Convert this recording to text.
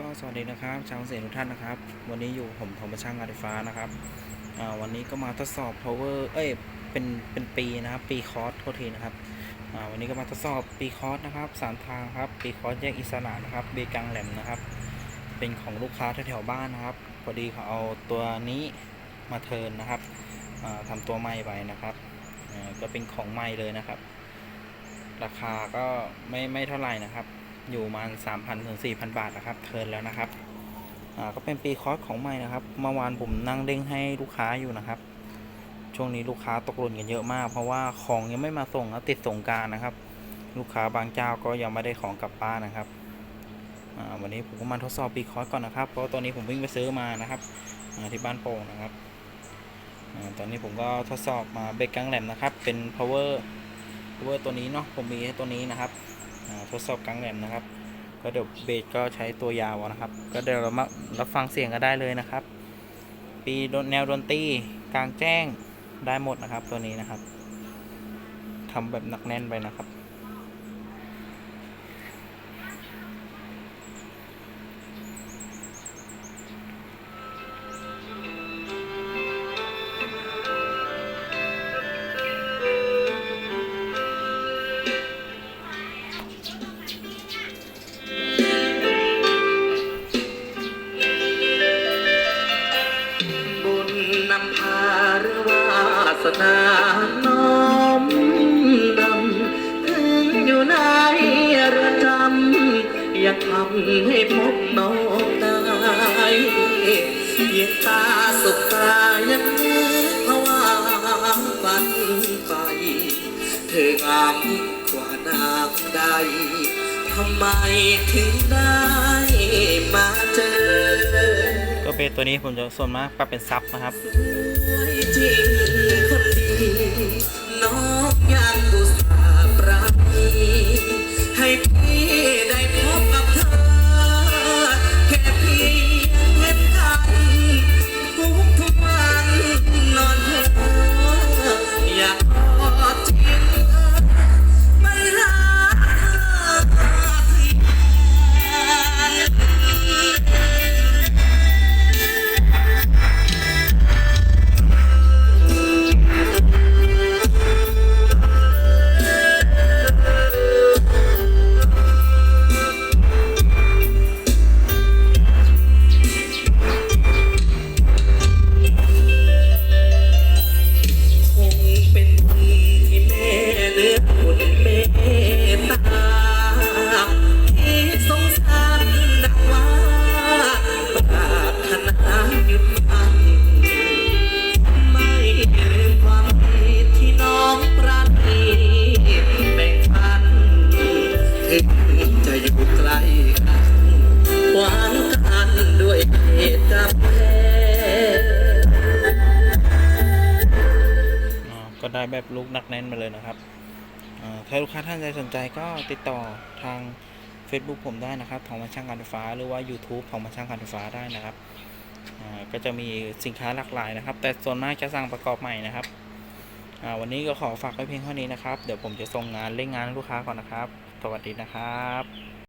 ก็สวัสดีนะครับชาวเสียงทุกท่านนะครับ วันนี้อยู่ผมทอมช่างงานไฟฟ้านะครับวันนี้ก็มาทดสอบ power เอ้ยเป็นเป็นปีนะครับ ปีคอร์สโทษทีนะครับวันนี้ก็มาทดสอบปีคอร์สนะครับสามทางครับปีคอร์สแยกอิสระนะครับเบกังแหลมนะครับ เป็นของลูกค้าแถวๆบ้านนะครับพอดีเขาเอาตัวนี้มาเทินนะครับอ่าทำตัวใหม่ไปนะครับก็เป็นของใหม่เลยนะครับ ราคาก็ไม่ไม่เท่าไหร่นะครับ อยู่ประมาณ3,000ถึง4,000บาทนะครับ เทิร์นแล้วนะครับ อ่า ก็เป็นปีคอร์สของใหม่นะครับ เมื่อวานผมนั่งเด้งให้ลูกค้าอยู่นะครับ ช่วงนี้ลูกค้าตกหล่นกันเยอะมาก เพราะว่าของยังไม่มาส่งนะติดส่งการนะครับ ลูกค้าบางเจ้าก็ยังไม่ได้ของกลับบ้านนะครับ อ่า วันนี้ผมก็มาทดสอบปีคอร์สก่อนนะครับ เพราะตอนนี้ผมวิ่งไปซื้อมานะครับที่บ้านโป่งนะครับอตอนนี้ผมก็ทดสอบมาเบรกกลางแหลมนะครับ เป็น power power ตัวนี้เนาะ ผมมีให้ตัวนี้นะครับ ทดสอบกลางแหลมนะครับ ก็เดี๋ยวเบสก็ใช้ตัวยาวนะครับ ก็เดี๋ยวเรามารับฟังเสียงก็ได้เลยนะครับ ปีแนวดนตรีกลางแจ้งได้หมดนะครับตัวนี้นะครับทำแบบหนักแน่นไปนะครับ ให้พบน้องได้เยียงตาสุตายังนึกภาวะฝันไป เธองามกว่านางใดทำไมถึงได้มาเจอ ก็เบสตัวนี้ผมจะส่วนมากปรับเป็นซับนะครับ ได้แบบลูกหนักแน่นมาเลยนะครับถ้าลูกค้าท่านใดสนใจก็ติดต่อทาง Facebook ผมได้นะครับของมาช่างการไฟฟ้าหรือว่า YouTube ของมาช่างการไฟฟ้าได้นะครับก็จะมีสินค้าหลากหลายนะครับ แต่ส่วนมากจะสั่งประกอบใหม่นะครับวันนี้ก็ขอฝากไว้เพียงเท่านี้นะครับ เดี๋ยวผมจะส่งงานเร่งงานลูกค้าก่อนนะครับ สวัสดีนะครับ